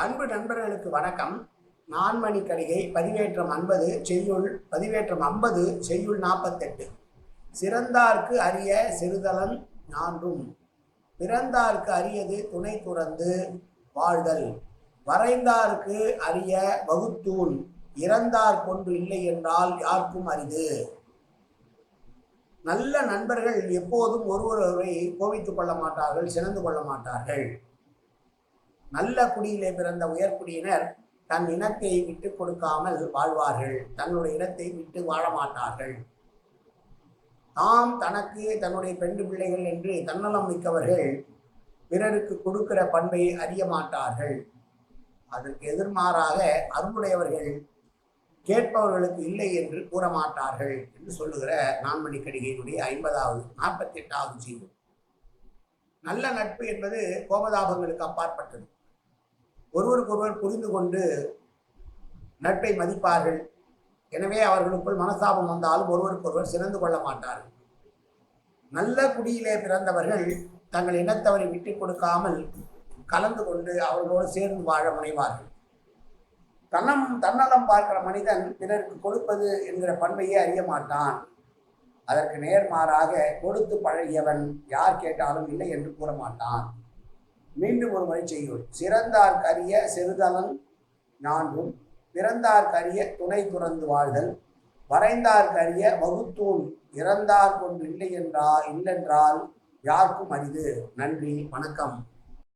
அன்பு நண்பர்களுக்கு வணக்கம். நான்மணி கடிகை பதிவேற்றம் ஐம்பது செய்யுள் பதிவேற்றம் ஐம்பது செய்யுள் நாற்பத்தெட்டு சிறந்தார்க்கு அரிய சிறுதலன் நான்றும். பிறந்தார்க்கு அரியது துணை துறந்து வாழ்தல். வரைந்தார்க்கு அரிய வகுத்தூன் இறந்தார் கொன்று இல்லை என்றால் யாருக்கும் அரிது? நல்ல நண்பர்கள் எப்போதும் ஒருவரை கோவித்துக் கொள்ள மாட்டார்கள் சிறந்து கொள்ள மாட்டார்கள். நல்ல குடியிலே பிறந்த உயர்குடியினர் தன் இனத்தை விட்டு கொடுக்காமல் வாழ்வார்கள். தன்னுடைய இனத்தை விட்டு வாழ மாட்டார்கள் தாம் தனக்கு தன்னுடைய பெண்டு பிள்ளைகள் என்று தன்னலம் மிக்கவர்கள் பிறருக்கு கொடுக்கிற பண்பை அறிய மாட்டார்கள். அதற்கு எதிர்மாறாக அருளுடையவர்கள் கேட்பவர்களுக்கு இல்லை என்று கூற மாட்டார்கள் என்று சொல்லுகிற நான்மணி கடிகையினுடைய ஐம்பதாவது நாற்பத்தி எட்டாவது ஜீவன். நல்ல நட்பு என்பது கோபதாபங்களுக்கு அப்பாற்பட்டது. ஒருவருக்கொருவர் புரிந்து கொண்டு நட்பை மதிப்பார்கள். எனவே அவர்களுக்குள் மனஸ்தாபம் வந்தாலும் ஒருவருக்கொருவர் சிறந்து கொள்ள மாட்டார்கள். நல்ல குடியிலே பிறந்தவர்கள் தங்கள் இனத்தவரை விட்டு கொடுக்காமல் கலந்து கொண்டு அவர்களோடு சேர்ந்து வாழ முனைவார்கள். தன்னம் தன்னலம் பார்க்கிற மனிதன் பிறருக்கு கொடுப்பது என்கிற பண்பையே அறிய மாட்டான். அதற்கு நேர்மாறாக கொடுத்து பழகியவன் யார் கேட்டாலும் இல்லை என்று கூற மாட்டான். மீண்டும் ஒரு முறை செய்யுள். சிறந்தார்க்கரிய சிறுதலன் நான்கும் பிறந்தார்க்கரிய துணை துறந்து வாழ்தல் வரைந்தார்க்கரிய வகுத்தூன் இறந்தார் கொண்டு இல்லை என்றா இல்லென்றால் யாருக்கும் அரிது? நன்றி வணக்கம்.